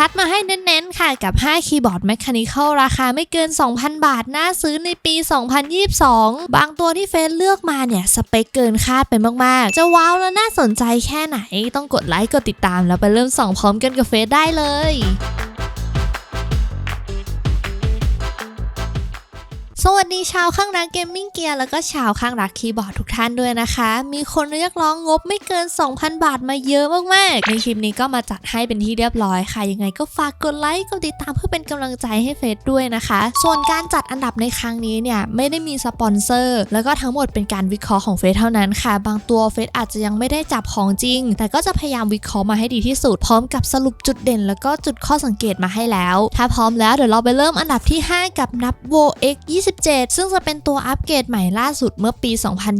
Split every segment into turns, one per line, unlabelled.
คัดมาให้เน้นๆ ค่ะกับ 5 คีย์บอร์ดแมคานิคอลราคาไม่เกิน 2,000 บาท น่าซื้อในปี 2022 บางตัวที่เฟซเลือกมาเนี่ย สเปคเกินคาดไปมากๆ จะว้าวและน่าสนใจแค่ไหน ต้องกดไลค์ กดติดตามแล้วไปเริ่มส่องพร้อมกันกับเฟซได้เลย สวัสดีชาวข้างรักเกมมิ่งเกียร์แล้วก็ชาวข้างรักคีย์บอร์ดทุกท่านด้วยนะคะ มีคนเรียกร้องงบไม่เกิน 2,000 บาทมาเยอะมากๆ ในคลิปนี้ก็มาจัดให้เป็นที่เรียบร้อยค่ะ ยังไงก็ฝากกดไลค์กดติดตามเพื่อเป็นกำลังใจให้เฟซด้วยนะคะ ส่วนการจัดอันดับในครั้งนี้เนี่ย ไม่ได้มีสปอนเซอร์ แล้วก็ทั้งหมดเป็นการวิเคราะห์ของเฟซเท่านั้นค่ะ บางตัวเฟซอาจจะยังไม่ได้จับของจริง แต่ก็จะพยายามวิเคราะห์มาให้ดีที่สุด พร้อมกับสรุปจุดเด่น แล้วก็จุดข้อสังเกตมาให้แล้ว ถ้าพร้อมแล้วเดี๋ยวเราไปเริ่มอันดับที่ 5 กับนับโว X 27ซึ่งจะเป็นตัวอัปเกรดใหม่ล่าสุดเมื่อปี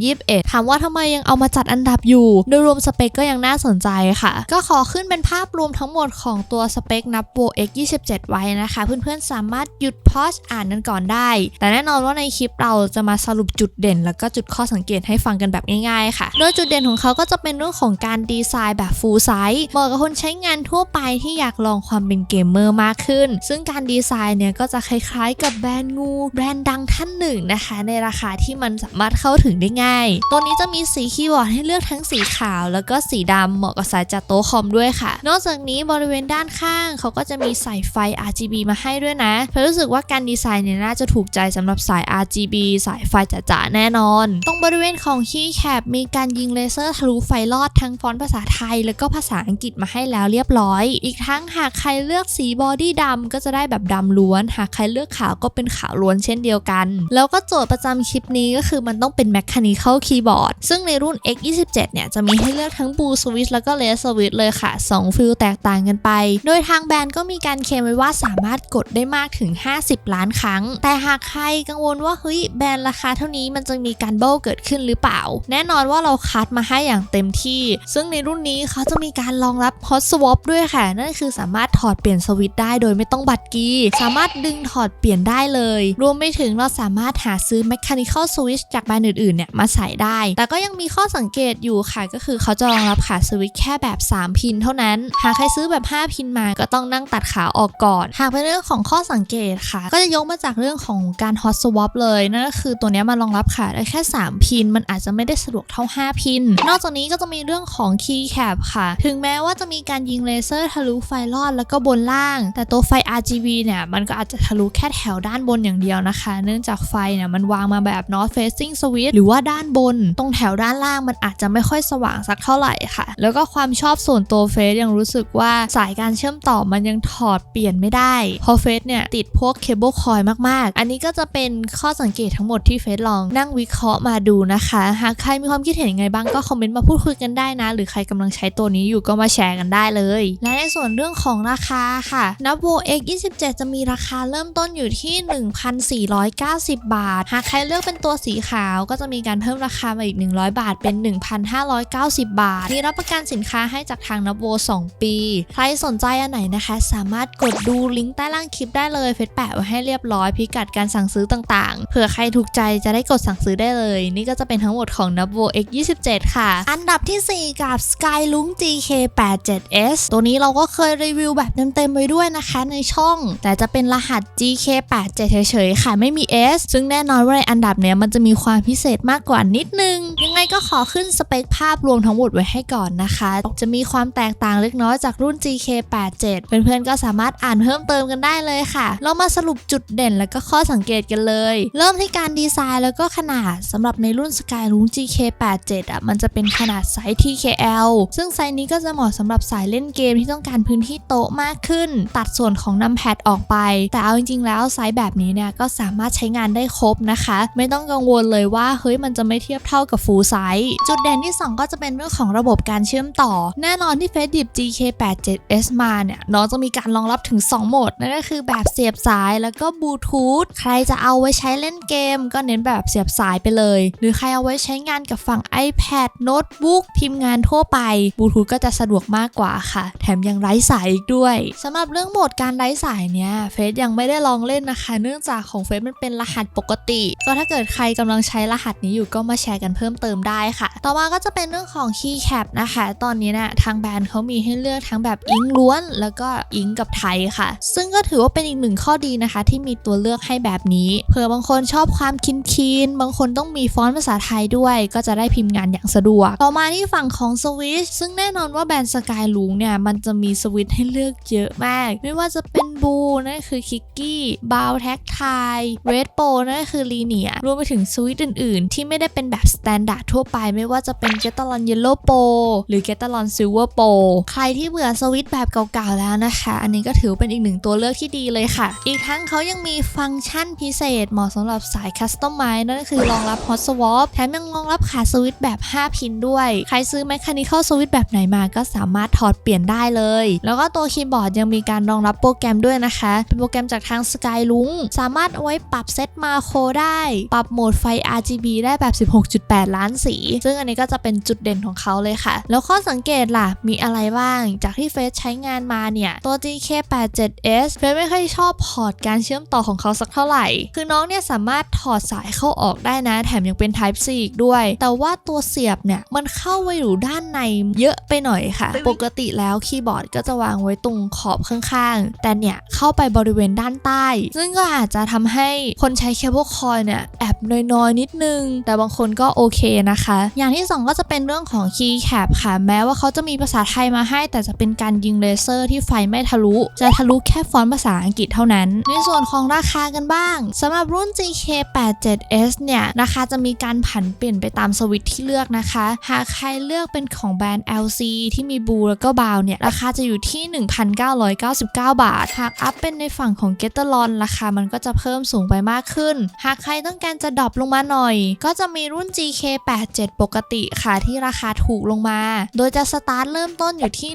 2021 ถามว่าทำไมยังเอามาจัดอันดับอยู่ โดยรวมสเปคก็ยังน่าสนใจค่ะ ก็ขอขึ้นเป็นภาพรวมทั้งหมดของตัวสเปคนับโว X 27 ไว้นะคะ เพื่อนๆ สามารถหยุดพอสอ่านกันก่อนได้ แต่แน่นอนว่าในคลิปเราจะมาสรุปจุดเด่น แล้วก็จุดข้อสังเกตให้ฟังกันแบบง่ายๆ ค่ะ โดยจุดเด่นของเขาก็จะเป็นเรื่องของการดีไซน์แบบฟูลไซส์เหมาะกับคนใช้งานทั่วไปที่อยากลองความเป็นเกมเมอร์มากขึ้น ซึ่งการดีไซน์เนี่ยก็จะคล้ายๆ กับแบรนด์งู แบรนด์ดังท่านหนึ่งนะคะ ในราคาที่มันสามารถเข้าถึงได้ง่าย ตัวนี้จะมีสีคีย์บอร์ดให้เลือกทั้งสีขาว แล้วก็สีดำเหมาะกับสายจัดโต๊ะคอมด้วยค่ะ นอกจากนี้บริเวณด้านข้าง เขาก็จะมีใส่ไฟ RGB มาให้ด้วยนะเพราะรู้สึกว่าการดีไซน์เนี่ยน่าจะถูกใจสำหรับสาย RGB สายไฟจ๋าๆแน่นอน ตรงบริเวณของคีย์แคปมีการยิงเลเซอร์ทะลุไฟลอดทั้งฟอนต์ภาษาไทย แล้วก็ภาษาอังกฤษมาให้แล้วเรียบร้อย อีกทั้งหากใครเลือกสีบอดี้ดำก็จะได้แบบดำล้วน หากใครเลือกขาวก็เป็นขาวล้วนเช่นเดียวกัน แล้วก็โจทย์ประจำคลิปนี้ก็คือมันต้องเป็น Mechanical Keyboard ซึ่งในรุ่น X27 เนี่ยจะมีให้เลือกทั้ง Blue Switch แล้วก็ Red Switch เลยค่ะ 2 ฟิลแตกต่างกันไป โดยทางแบรนด์ก็มีการเคลมไว้ว่าสามารถกดได้มากถึง 50 ล้านครั้ง แต่หากใครกังวลว่าเฮ้ยแบรนด์ราคาเท่านี้มันจะมีการโบเกิดขึ้นหรือเปล่า แน่นอนว่าเราคัดมาให้อย่างเต็มที่ ซึ่งในรุ่นนี้เขาจะมีการรองรับ Hot Swap ด้วยค่ะ นั่นคือสามารถถอดเปลี่ยนสวิตช์ได้โดยไม่ต้องบัตรกีสามารถดึงถอดเปลี่ยนได้เลย รวมไปถึงเราสามารถหาซื้อ Mechanical Switch จากแบรนด์อื่นๆเนี่ยมาใส่ได้ แต่ก็ยังมีข้อสังเกตอยู่ค่ะ ก็คือเขาจะรองรับขาสวิตช์แค่แบบ 3 พินเท่านั้น หากใครซื้อแบบ 5 พินมาก็ต้องนั่งตัดขาออกก่อน หากเป็นเรื่องของข้อสังเกตค่ะ ก็จะยกมาจากเรื่องของการ hot swap เลย นั่นก็คือตัวนี้มันรองรับขาได้แค่ 3 พิน มันอาจจะไม่ได้สะดวกเท่า 5 พิน นอกจากนี้ก็จะมีเรื่องของ key cap ค่ะ ถึงแม้ว่าจะมีการยิงเลเซอร์ทะลุไฟลอดแล้วก็บนล่าง แต่ตัวไฟ RGB เนี่ยมันก็อาจจะทะลุแค่แถวด้านบนอย่างเดียวนะคะเนื่องจากไฟเนี่ยมันวางมาแบบ north facing switch หรือว่าด้านบน ตรงแถวด้านล่างมันอาจจะไม่ค่อยสว่างสักเท่าไหร่ค่ะ แล้วก็ความชอบส่วนตัวเฟสยังรู้สึกว่าสายการเชื่อมต่อมันยังถอดเปลี่ยนไม่ได้เพราะเฟสเนี่ยติดพวกเคเบิลคอยมากๆ อันนี้ก็จะเป็นข้อสังเกตทั้งหมดที่เฟสลองนั่งวิเคราะห์มาดูนะคะ หากใครมีความคิดเห็นยังไงบ้างก็คอมเมนต์มาพูดคุยกันได้นะ หรือใครกำลังใช้ตัวนี้อยู่ก็มาแชร์กันได้เลย และในส่วนเรื่องของราคาค่ะนับโว X27 จะมีราคาเริ่มต้นอยู่ที่1,490 บาท หากใครเลือกเป็นตัวสีขาวก็จะมีการเพิ่มราคามาอีก 100 บาทเป็น 1,590 บาท มีรับประกันสินค้าให้จากทางนับโว 2 ปี ใครสนใจอันไหนนะคะ สามารถกดดูลิงก์ใต้ล่างคลิปได้เลยเฟซแปะไว้ให้เรียบร้อยพิกัดการสั่งซื้อต่างๆ เผื่อใครถูกใจจะได้กดสั่งซื้อได้เลย นี่ก็จะเป็นทั้งหมดของนับโว X27 ค่ะ อันดับที่ 4 กับ Skylung GK87S ตัวนี้เราก็เคยรีวิวแบบเต็มๆไว้ด้วยนะคะในช่อง แต่จะเป็นรหัส GK87 เฉยๆค่ะไม่มี S ซึ่งแน่นอนว่าในอันดับเนี้ยมันจะมีความพิเศษมากกว่านิดนึง ยังไงก็ขอขึ้นสเปคภาพรวมทั้งหมดไว้ให้ก่อนนะคะ จะมีความแตกต่างเล็กน้อยจากรุ่น GK87 เพื่อนๆก็สามารถอ่านเพิ่มเติมกันได้เลยค่ะ เรามาสรุปจุดเด่นแล้วก็ข้อสังเกตกันเลย เริ่มที่การดีไซน์แล้วก็ขนาดสำหรับในรุ่น Skylung GK87 อะมันจะเป็นขนาดไซส์ TKL ซึ่งไซส์นี้ก็จะเหมาะสำหรับสายเล่นเกมที่ต้องการพื้นที่โต๊ะมากขึ้น ตัดส่วนของนัมแพดออกไป แต่เอาจริงๆแล้วไซส์แบบนี้เนี่ยก็สามารถใช้งานได้ครบนะคะ ไม่ต้องกังวลเลยว่าเฮ้ยมันจะไม่เทียบเท่ากับฟูลไซส์จุดเด่นที่ 2 ก็จะเป็นเรื่องของระบบการเชื่อมต่อ แน่นอนที่เฟซดิบ GK87S มาเนี่ยน้องจะมีการรองรับถึง 2 โหมด นั่นก็คือแบบเสียบสายแล้วก็บลูทูธใครจะเอาไว้ใช้เล่นเกม ก็เน้นแบบเสียบสายไปเลย หรือใครเอาไว้ใช้งานกับฝั่ง iPad โน้ตบุ๊กพิมพ์งานทั่วไปบลูทูธก็จะสะดวกมากกว่าค่ะ แถมยังไร้สายอีกด้วยสำหรับเรื่องโหมดการไร้สายเนี่ยเฟซยังไม่ได้ลองเล่นนะคะ เนื่องจากของเฟซมันเป็นรหัสปกติ ก็ถ้าเกิดใครกำลังใช้รหัสนี้อยู่ก็มาแชร์กันเพิ่มเติมได้ค่ะ ต่อมาก็จะเป็นเรื่องของ keycap นะคะ ตอนนี้เนะทางแบรนด์เขามีให้เลือกทั้งแบบอิงล้วน แล้วก็อิงกับไทยค่ะ ซึ่งก็ถือว่าเป็นอีกหนึ่งข้อดีนะคะ ที่มีตัวเลือกให้แบบนี้เผื่อบางคนชอบความคินคีนบางคนต้องมีฟอนต์ภาษาไทยด้วย ก็จะได้พิมพ์งานอย่างสะดวก ต่อมาที่ฝั่งของสวิชซึ่งแน่นอนว่าแบรนด์สกายลุงเนี่ยมันจะมีสวิตช์ให้เลือกเยอะมาก ไม่ว่าจะเป็นบูนั่นคือคิกกี้บาวแท็กไทเรดโปนั่นคือลีเนียรวมไปถึงสวิตอื่น ๆ ที่ไม่ได้เป็นแบบสแตนดาร์ดทั่วไป ไม่ว่าจะเป็นเกต a ลอนเยลโล่โปหรือเกต a ลอนซิลเวอร์โปใครที่เบื่อสวิตแบบเก่า ๆ แล้วนะคะ อันนี้ก็ถือเป็นอีกหนึ่งตัวเลือกที่ดีเลยค่ะ อีกทั้งเขายังมีฟังก์ชันพิเศษเหมาะสำหรับสายคัสตอมไมนั่นก็คือรองรับ Hot Swap แถมยังรองรับขาสวิตแบบ 5 พินด้วย ใครซื้อ Mechanical Switch แบบไหนมาก็สามารถถอดเปลี่ยนได้เลย แล้วก็ตัวคีย์บอร์ดยังมีการรองรับโปรแกรมด้วยนะคะ เป็นโปรแกรมจากทาง Sky ลุงสามารถเอาไว้ปรับับเซตมาโคได้ ปรับโหมดไฟ RGB ได้แบบ 16.8 ล้านสี ซึ่งอันนี้ก็จะเป็นจุดเด่นของเขาเลยค่ะ แล้วข้อสังเกตล่ะ มีอะไรบ้าง จากที่เฟซใช้งานมาเนี่ย ตัว GK87S เฟซไม่ค่อยชอบพอร์ตการเชื่อมต่อของเขาสักเท่าไหร่ คือน้องเนี่ยสามารถถอดสายเข้าออกได้นะ แถมยังเป็น Type C อีกด้วย แต่ว่าตัวเสียบเนี่ย มันเข้าไว้อยู่ด้านในเยอะไปหน่อยค่ะ ปกติแล้วคีย์บอร์ดก็จะวางไว้ตรงขอบข้างๆ แต่เนี่ยเข้าไปบริเวณด้านใต้ ซึ่งก็อาจจะทำให้คนใช้เคเบิลคอยเนี่ยแอบน้อยๆ นิดนึง แต่บางคนก็โอเคนะคะ อย่างที่ 2 ก็จะเป็นเรื่องของ keycap ค่ะ แม้ว่าเขาจะมีภาษาไทยมาให้ แต่จะเป็นการยิงเลเซอร์ที่ไฟไม่ทะลุ จะทะลุแค่ฟอนต์ภาษาอังกฤษเท่านั้น ในส่วนของราคากันบ้างสำหรับรุ่น GK87S เนี่ยราคาจะมีการผันเปลี่ยนไปตามสวิตช์ที่เลือกนะคะ หากใครเลือกเป็นของแบรนด์ LC ที่มีบูแล้วก็บาวเนี่ยราคาจะอยู่ที่ 1,999 บาท หากอัพเป็นในฝั่งของ g e t a l o n ราคามันก็จะเพิ่มสูงไปมากขึ้น หากใครต้องการจะดรอปลงมาหน่อย ก็จะมีรุ่น GK87 ปกติค่ะที่ราคาถูกลงมา โดยจะสตาร์ทเริ่มต้นอยู่ที่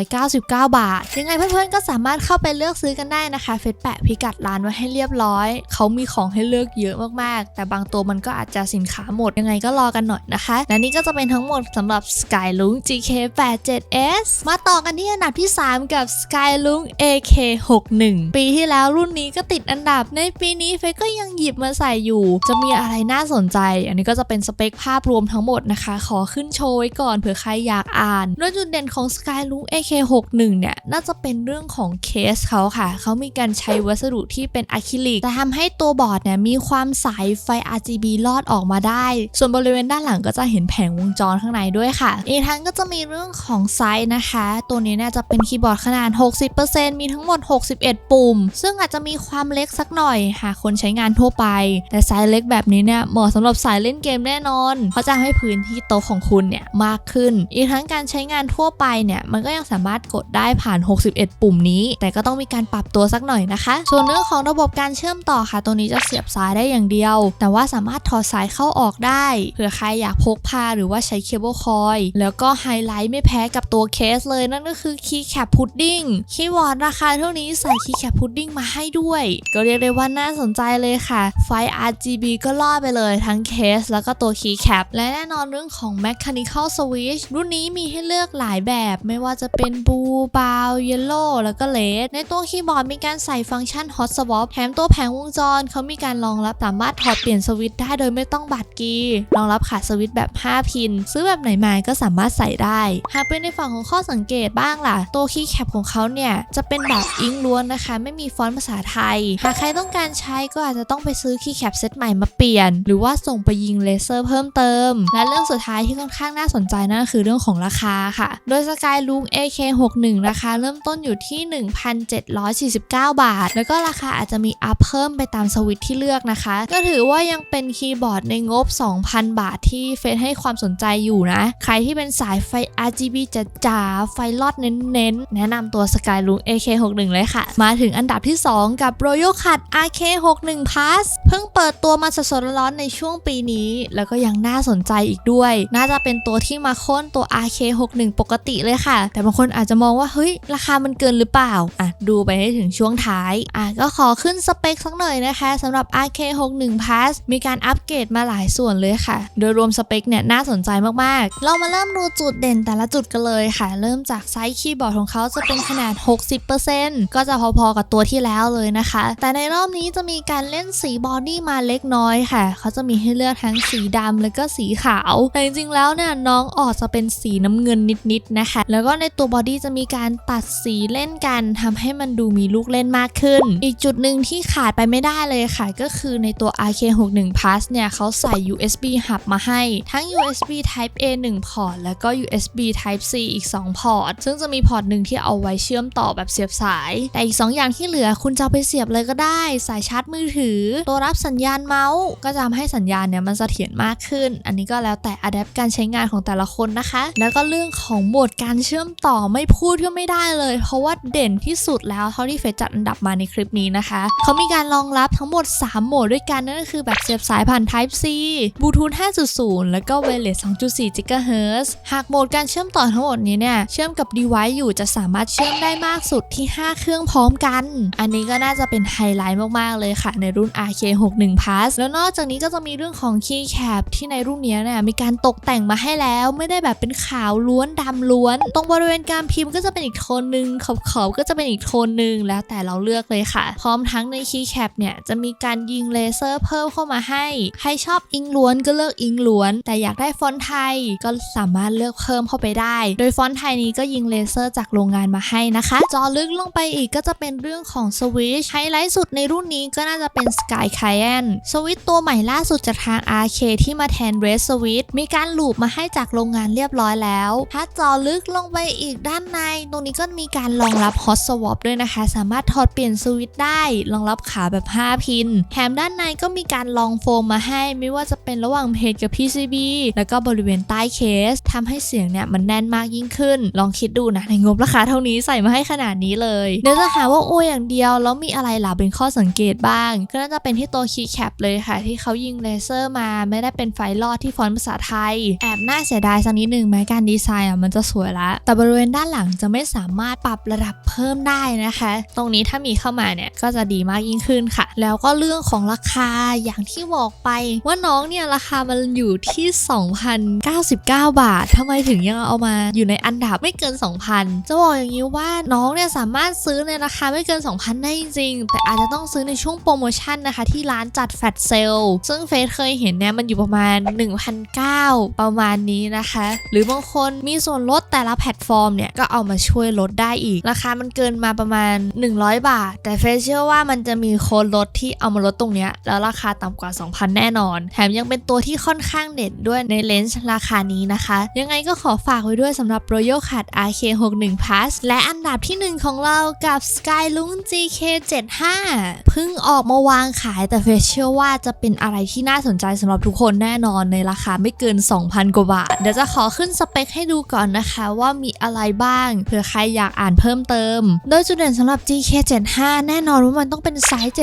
1,699 บาท ยังไงเพื่อนๆก็สามารถเข้าไปเลือกซื้อกันได้นะคะ เฟซแปะพิกัดร้านไว้ให้เรียบร้อย เขามีของให้เลือกเยอะมากๆ แต่บางตัวมันก็อาจจะสินค้าหมด ยังไงก็รอกันหน่อยนะคะ และนี่ก็จะเป็นทั้งหมดสำหรับ Skylung GK87S มาต่อกันที่อันดับที่ 3 กับ Skylung AK61 ปีที่แล้วรุ่นนี้ก็ติดอันดับในปีนี้เฟก็ยังหยิบมาใส่อยู่ จะมีอะไรน่าสนใจ อันนี้ก็จะเป็นสเปคภาพรวมทั้งหมดนะคะ ขอขึ้นโชว์ไว้ก่อนเผื่อใครอยากอ่านโดยจุดเด่นของ Skylung AK61 เนี่ย น่าจะเป็นเรื่องของเคสเขาค่ะ เขามีการใช้วัสดุที่เป็นอะคริลิกแต่ทำให้ตัวบอร์ดเนี่ยมีความใสไฟ RGB ลอดออกมาได้ ส่วนบริเวณด้านหลังก็จะเห็นแผงวงจรข้างในด้วยค่ะ อีกทั้งก็จะมีเรื่องของไซส์นะคะ ตัวนี้เนี่ยจะเป็นคีย์บอร์ดขนาด 60%มีทั้งหมด 61 ปุ่ม ซึ่งอาจจะมีความเล็กสักหน่อยหาคนใช้งานทั่วไป แต่ไซส์เล็กแบบนี้เนี่ยเหมาะสำหรับสายเล่นเกมแน่นอนเพราะจะให้พื้นที่โต๊ะของคุณเนี่ยมากขึ้น อีกทั้งการใช้งานทั่วไปเนี่ยมันก็ยังสามารถกดได้ผ่าน 61 ปุ่มนี้ แต่ก็ต้องมีการปรับตัวสักหน่อยนะคะ ส่วนเรื่องของระบบการเชื่อมต่อค่ะตัวนี้จะเสียบสายได้อย่างเดียว แต่ว่าสามารถถอดสายเข้าออกได้เผื่อใครอยากพกพาหรือว่าใช้เคเบิลคอยแล้วก็ไฮไลท์ไม่แพ้กับตัวเคสเลยนั่นก็คือคีย์แคปพุดดิ้งคีย์บอร์ดราคาเท่านี้ใส่คีย์แคปพุดดิ้งมาให้ด้วย ก็เรียกได้ว่าน่าสนใจเลยค่ะ ไฟ RGB ก็ล่อไปเลยทั้งเคส แล้วก็ตัวคีย์แคปและแน่นอนเรื่องของ Mechanical Switch รุ่นนี้มีให้เลือกหลายแบบไม่ว่าจะเป็นบูบาวเยลโล่แล้วก็เลดในตัวคีย์บอร์ดมีการใส่ฟังก์ชัน Hot Swap แถมตัวแผงวงจรเขามีการรองรับสามารถถอดเปลี่ยนสวิตช์ได้โดยไม่ต้องบัดกีรองรับขาสวิตช์แบบ 5 พิน ซื้อแบบไหนมาก็สามารถใส่ได้ หากเป็นในฝั่งของข้อสังเกตบ้างล่ะ ตัวคีย์แคปของเขาเนี่ย จะเป็นแบบอิงล้วนนะคะ ไม่มีฟอนต์ภาษาไทย หากใครต้องการใช้ก็อาจจะต้องไปซื้อคีย์แคปเซตใหม่มาเปลี่ยน หรือว่าส่งไปยิงเลเซอร์เพิ่มเติม และเรื่องสุดท้ายที่ค่อนข้างน่าสนใจนั่นก็คือเรื่องของราคาค่ะ โดย Skylung AK61 ราคาเริ่มต้นอยู่ที่ 1,749 บาท แล้วก็ราคาอาจจะมีอัพเพิ่มไปตามสวิตช์ที่เลือกนะคะ ก็ถือว่ายังเป็นคีย์บอร์ดในงบ 2,000 บาทที่เฟซให้ความสนใจอยู่นะ ใครที่เป็นสายไฟ RGB จ๋าๆไฟลอดเน้นๆ แนะนำตัว Skylung AK61 เลยค่ะ มาถึงอันดับที่ 2 กับ Royal Cut RK61 Plus เพิ่งเปิดตัวมาสดๆร้อนๆในช่วงปีนี้ แล้วก็ยังน่าสนใจอีกด้วย น่าจะเป็นตัวที่มาค่นตัว RK61 ปกติเลยค่ะ แต่บางคนอาจจะมองว่าเฮ้ย ราคามันเกินหรือเปล่า อะ ดูไปให้ถึงช่วงท้ายอะก็ขอขึ้นสเปคสักหน่อยนะคะสำหรับ RK61 Plus มีการอัปเกรดมาหลายส่วนเลยค่ะ โดยรวมสเปคเนี่ยน่าสนใจมากๆ เรามาเริ่มดูจุดเด่นแต่ละจุดกันเลยค่ะ เริ่มจากไซส์คีย์บอร์ดของเขาจะเป็นขนาด 60%ก็จะพอๆกับตัวที่แล้วเลยนะคะ แต่ในรอบนี้จะจะมีการเล่นสีบอดี้มาเล็กน้อยค่ะ เขาจะมีให้เลือกทั้งสีดำแล้วก็สีขาว แต่จริงๆแล้วเนี่ยน้องออกจะเป็นสีน้ำเงินนิดๆนะคะ แล้วก็ในตัวบอดี้จะมีการตัดสีเล่นกันทำให้มันดูมีลูกเล่นมากขึ้น อีกจุดหนึ่งที่ขาดไปไม่ได้เลยค่ะ ก็คือในตัว RK61 Plus เนี่ยเขาใส่ USB hub มาให้ทั้ง USB Type A 1 พอร์ตแล้วก็ USB Type C อีก 2 พอร์ต ซึ่งจะมีพอร์ตหนึ่งที่เอาไว้เชื่อมต่อแบบเสียบสาย แต่อีก 2 อย่างที่เหลือคุณจะไปเสียบเลยก็ได้ ใส่ายชาร์จมือถือ ตัวรับสัญญาณเมาส์ ก็จะทำให้สัญญาณเนี่ยมันเสถียรมากขึ้น อันนี้ก็แล้วแต่อะแดปการใช้งานของแต่ละคนนะคะ แล้วก็เรื่องของโหมดการเชื่อมต่อไม่พูดก็ไม่ได้เลย เพราะว่าเด่นที่สุดแล้วเท่าที่เฟซจัดอันดับมาในคลิปนี้นะคะเขามีการรองรับทั้งหมด 3 โหมดด้วยกันนั่นก็คือแบบเสียบสายผ่าน Type C บลูทูธ5.0 แล้วก็ Wireless 2.4 GHz หากโหมดการเชื่อมต่อทั้งหมดนี้เนี่ยเชื่อมกับ device อยู่จะสามารถเชื่อมได้มากสุดที่ 5 เครื่องพร้อมกัน อันนี้ก็น่าจะเป็นไฮไลท์มากๆเลยค่ะ ในรุ่น RK61 Plus แล้วนอกจากนี้ก็จะมีเรื่องของ keycap ที่ในรุ่นนี้เนี่ยมีการตกแต่งมาให้แล้ว ไม่ได้แบบเป็นขาวล้วนดำล้วน ตรงบริเวณการพิมพ์ก็จะเป็นอีกโทนหนึ่งขอบขอบๆก็จะเป็นอีกโทนหนึ่งแล้วแต่เราเลือกเลยค่ะ พร้อมทั้งใน keycap เนี่ยจะมีการยิงเลเซอร์เพิ่มเข้ามาให้ ใครชอบอิงล้วนก็เลือกอิงล้วน แต่อยากได้ฟอนต์ไทยก็สามารถเลือกเพิ่มเข้าไปได้ โดยฟอนต์ไทยนี้ก็ยิงเลเซอร์จากโรงงานมาให้นะคะ จอลึกลงไปอีกก็จะเป็นเรื่องของสวิชไฮไลท์สุดในรุ่นนี้ก็น่าจะเป็น Sky c a y e n สวิตตัวใหม่ล่าสุดจากทาง RK ที่มาแทน Red Switch มีการลูปมาให้จากโรงงานเรียบร้อยแล้วถ้าจอลึกลงไปอีกด้านใน ตรงนี้ก็มีการรองรับ Hot Swap ด้วยนะคะ สามารถถอดเปลี่ยนสวิตได้รองรับขาแบบ 5 พินแถมด้านในก็มีการลองโฟมมาให้ ไม่ว่าจะเป็นระหว่างเพจกับ PCB แล้วก็บริเวณใต้เคสทำให้เสียงเนี่ยมันแน่นมากยิ่งขึ้น ลองคิดดูนะในงบราคาเท่านี้ใส่มาให้ขนาดนี้เลยเดี๋ยวจะหาว่าโอ้ยอย่างเดียวแล้วมีอะไรล่ะเป็นข้อสังเกตบ้าง ก็น่าจะเป็นที่ตัวคีย์แคปเลยค่ะ ที่เขายิงเลเซอร์มาไม่ได้เป็นไฟลอดที่ฟอนต์ภาษาไทย แอบน่าเสียดายสักนิดหนึ่งแม้การดีไซน์อะมันจะสวยละ แต่บริเวณด้านหลังจะไม่สามารถปรับระดับเพิ่มได้นะคะ ตรงนี้ถ้ามีเข้ามาเนี่ยก็จะดีมากยิ่งขึ้นค่ะ แล้วก็เรื่องของราคาอย่างที่บอกไป ว่าน้องเนี่ยราคามันอยู่ที่ 2,099 บาททำไมถึงยังเอามาอยู่ในอันดับไม่เกิน 2,000 จะบอกอย่างนี้ว่าน้องเนี่ยสามารถซื้อในราคาไม่เกิน 2,000 ได้จริง แต่อาจจะต้องซื้อในช่วงโปรโมชั่นนะคะ ที่ร้านจัดแฟลชเซลซึ่งเฟซเคยเห็นเนี่ยมันอยู่ประมาณ1,900ประมาณนี้นะคะ หรือบางคนมีส่วนลดแต่ละแพลตฟอร์มเนี่ย ก็เอามาช่วยลดได้อีก ราคามันเกินมาประมาณ 100 บาท แต่เฟซเชื่อว่ามันจะมีโค้ดลดที่เอามาลดตรงเนี้ยแล้วราคาต่ำกว่า 2,000 แน่นอน แถมยังเป็นตัวที่ค่อนข้างเด่นด้วยในเลนส์ราคานี้นะคะ ยังไงก็ขอฝากไว้ด้วยสำหรับ Royal Card RK61 Plus และอันดับที่ 1 ของเรากับ Skylung GK75 เพิ่งงออกมาวางขายแต่เฟซเชื่อว่าจะเป็นอะไรที่น่าสนใจสำหรับทุกคนแน่นอนในราคาไม่เกิน 2,000 กว่าบาท เดี๋ยวจะขอขึ้นสเปคให้ดูก่อนนะคะว่ามีอะไรบ้างเผื่อใครอยากอ่านเพิ่มเติม โดยจุดเด่นสำหรับ GK75 แน่นอนว่ามันต้องเป็นไซส์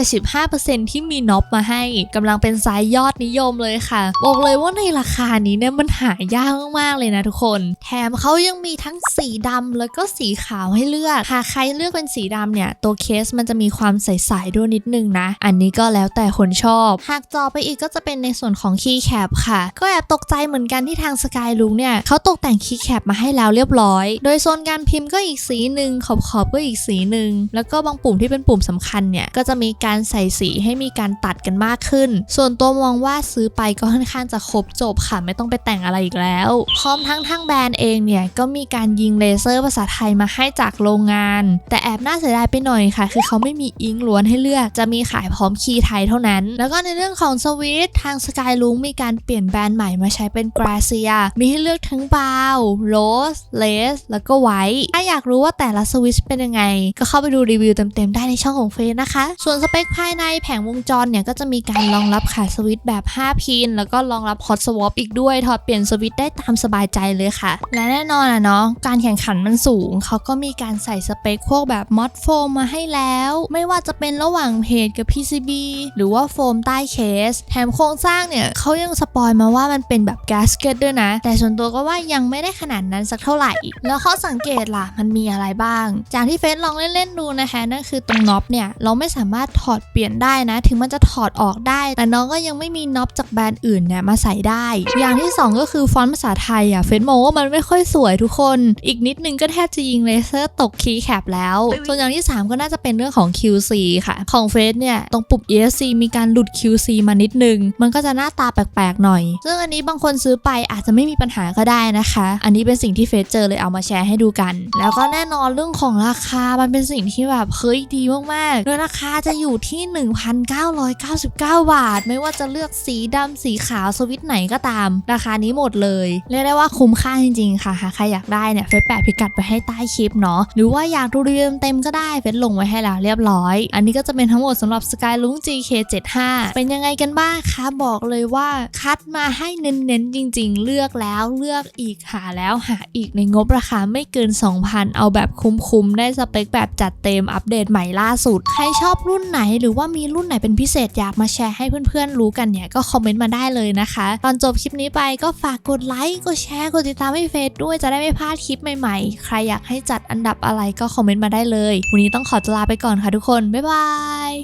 75%ที่มีน็อปมาให้กำลังเป็นไซส์ยอดนิยมเลยค่ะ บอกเลยว่าในราคานี้เนี่ยมันหายากมากๆเลยนะทุกคน แถมเขายังมีทั้งสีดำแล้วก็สีขาวให้เลือกหากใครเลือกเป็นสีดำเนี่ยตัวเคสมันจะมีความใสๆด้วยนิดนึงนะ อันนี้ก็แล้วแต่คนชอบ หากจอไปอีกก็จะเป็นในส่วนของคีย์แคปค่ะ ก็แอบตกใจเหมือนกันที่ทางสกายลุงเนี่ยเขาตกแต่งคีย์แคปมาให้แล้วเรียบร้อย โดยโซนการพิมพ์ก็อีกสีหนึ่งขอบๆก็อีกสีหนึ่งแล้วก็บางปุ่มที่เป็นปุ่มสำคัญเนี่ยก็จะมีการใส่สีให้มีการตัดกันมากขึ้น ส่วนตัวมองว่าซื้อไปก็ค่อนข้างจะครบจบค่ะไม่ต้องไปแต่งอะไรอีกแล้วพร้อมทั้งทางแบรนด์เองเนี่ยก็มีการยิงเลเซอร์ภาษาไทยมาให้จากโรงงาน แต่แอบน่าเสียดายไปหน่อยค่ะ คือเขาไม่มีอิงล้วนให้เลือกจะมีขายพร้อมคีย์ไทยเท่านั้น แล้วก็ในเรื่องของสวิตทางสกายลุงมีการเปลี่ยนแบรนด์ใหม่มาใช้เป็นกราเซีย มีให้เลือกทั้งบาวโรสเลสแล้วก็ไวท์ถ้าอยากรู้ว่าแต่ละสวิตเป็นยังไง ก็เข้าไปดูรีวิวเต็มๆได้ในช่องของเฟซนะคะ ส่วนสเปคภายในแผงวงจรเนี่ยก็จะมีการรองรับขาสวิตแบบ 5 พิน แล้วก็รองรับฮอตสวอปอีกด้วยถอดเปลี่ยนสวิตได้ตามสบายใจเลยค่ะ และแน่นอนอะเนาะการแข่งขันมันสูง เขาก็มีการใส่สเปคพวกแบบมอดโฟมมาให้แล้ว ไม่ว่าจะเป็นระหว่างเพจกับ PCB หรือว่าโฟมใต้เคส แถมโครงสร้างเนี่ยเขายังสปอยมาว่ามันเป็นแบบแกสเกตด้วยนะ แต่ส่วนตัวก็ว่ายังไม่ได้ขนาดนั้นสักเท่าไหร่ แล้วข้อสังเกตล่ะ มันมีอะไรบ้าง จากที่เฟซลองเล่นๆดูนะคะนั่นคือตรงน็อปเนี่ยเราไม่สามารถถอดเปลี่ยนได้นะ ถึงมันจะถอดออกได้ แต่น้องก็ยังไม่มีน็อปจากแบรนด์อื่นเนี่ยมาใส่ได้ อย่างที่ 2 ก็คือฟอนต์ภาษาไทยอะเฟซมองว่ามันไม่ค่อยสวยทุกคน อีกนิดนึงก็แทบจะยิงเลเซอร์ตกคีย์แคปแล้ว ส่วนอย่างที่ 3 ก็น่าจะเป็นเรื่องของ QC ค่ะของเฟซเนี่ย ตรงปุ่ม ESC มีการหลุด QC มานิดนึง มันก็จะหน้าตาแปลกๆหน่อย ซึ่งอันนี้บางคนซื้อไปอาจจะไม่มีปัญหาก็ได้นะคะ อันนี้เป็นสิ่งที่เฟซเจอเลยเอามาแชร์ให้ดูกัน แล้วก็แน่นอนเรื่องของราคา มันเป็นสิ่งที่แบบเฮ้ยดีมากๆโดยราคาจะอยู่ที่ 1,999 บาท ไม่ว่าจะเลือกสีดำสีขาวสวิตช์ไหนก็ตาม ราคานี้หมดเลยเรียกได้ว่าคุ้มค่าจริงๆค่ะหากใครอยากได้เนี่ยเฟซแปะพิกัดไปให้ใต้คลิปเนาะหรือว่าอยากดูรีวิวเต็มก็ได้เฟซลงไว้ให้แล้วเรียบร้อย อันนี้ก็จะเป็นทั้งหมดสำหรับ Skylung GK75 เป็นยังไงกันบ้างคะ บอกเลยว่าคัดมาให้เน้นๆ จริงๆ เลือกแล้วเลือกอีกหาแล้วหาอีกในงบราคาไม่เกิน 2,000 เอาแบบคุ้มๆ ได้สเปคแบบจัดเต็มอัปเดตใหม่ล่าสุด ใครชอบรุ่นไหนหรือว่ามีรุ่นไหนเป็นพิเศษอยากมาแชร์ให้เพื่อนๆ รู้กันเนี่ยก็คอมเมนต์มาได้เลยนะคะ ตอนจบคลิปนี้ไปก็ฝากกดไลค์กดแชร์กดติดตามให้เฟซด้วยจะได้ไม่พลาดคลิปใหม่ๆ ใครอยากให้จัดอันดับอะไรก็คอมเมนต์มาได้เลย วันนี้ต้องขอตัวลาไปก่อนค่ะทุกคน บ๊ายบาย